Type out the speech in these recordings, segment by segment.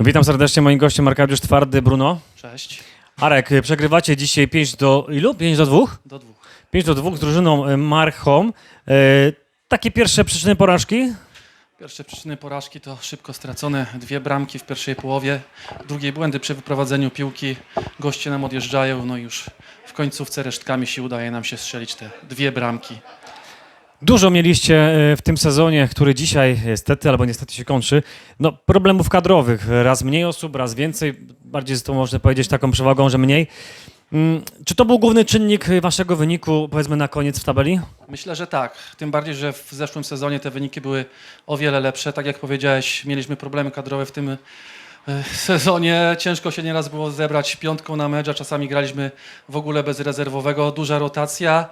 Witam serdecznie, moim gościem Arkadiusz Twardy, Bruno. Cześć. Arek, y, przegrywacie dzisiaj 5 do ilu? 5 do 2? Do dwóch. 5 do 2 z drużyną y, Marchom. Y, Takie pierwsze przyczyny porażki? Pierwsze przyczyny porażki to szybko stracone dwie bramki w pierwszej połowie, drugiej błędy przy wyprowadzeniu piłki, goście nam odjeżdżają, no i już w końcówce resztkami się udaje nam się strzelić te dwie bramki. Dużo mieliście y, w tym sezonie, który dzisiaj niestety albo niestety się kończy, no, problemów kadrowych. Raz mniej osób, raz więcej. Bardziej jest to można powiedzieć taką przewagą, że mniej. Mm, Czy to był główny czynnik waszego wyniku, powiedzmy na koniec w tabeli? Myślę, że tak. Tym bardziej, że w zeszłym sezonie te wyniki były o wiele lepsze. Tak jak powiedziałeś, mieliśmy problemy kadrowe w tym e, sezonie. Ciężko się nieraz było zebrać piątką na mecz, a czasami graliśmy w ogóle bez rezerwowego. Duża rotacja.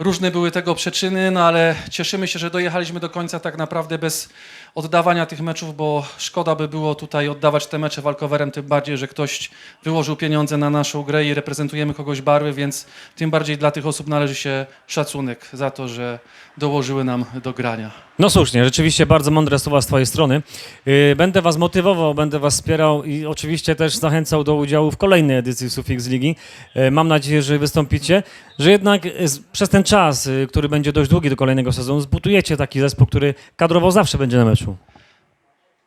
Różne były tego przyczyny, no ale cieszymy się, że dojechaliśmy do końca tak naprawdę bez oddawania tych meczów, bo szkoda by było tutaj oddawać te mecze walkowerem, tym bardziej, że ktoś wyłożył pieniądze na naszą grę i reprezentujemy kogoś barwy, więc tym bardziej dla tych osób należy się szacunek za to, że dołożyły nam do grania. No słusznie, rzeczywiście bardzo mądre słowa z Twojej strony. Yy, Będę Was motywował, będę Was wspierał i oczywiście też zachęcał do udziału w kolejnej edycji Sufix Ligi. Yy, Mam nadzieję, że wystąpicie, że jednak przez ten czas, yy, który będzie dość długi do kolejnego sezonu, zbudujecie taki zespół, który kadrowo zawsze będzie na meczu.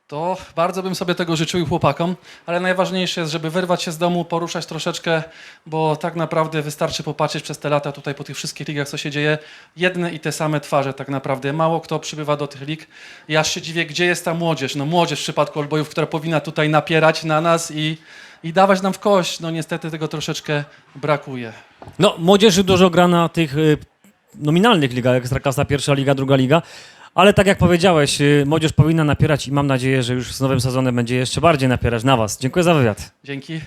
To bardzo bym sobie tego życzył i chłopakom, ale najważniejsze jest, żeby wyrwać się z domu, poruszać troszeczkę, bo tak naprawdę wystarczy popatrzeć przez te lata tutaj po tych wszystkich ligach, co się dzieje. Jedne i te same twarze tak naprawdę. Mało kto przybywa do tych lig. Ja się dziwię, gdzie jest ta młodzież. No młodzież w przypadku Olbojów, która powinna tutaj napierać na nas i, i dawać nam w kość. No niestety tego troszeczkę brakuje. No, młodzieży dużo gra na tych yy, nominalnych ligach, Ekstraklasa, pierwsza liga, druga liga, ale tak jak powiedziałeś, yy, młodzież powinna napierać i mam nadzieję, że już z nowym sezonem będzie jeszcze bardziej napierać na Was. Dziękuję za wywiad. Dzięki.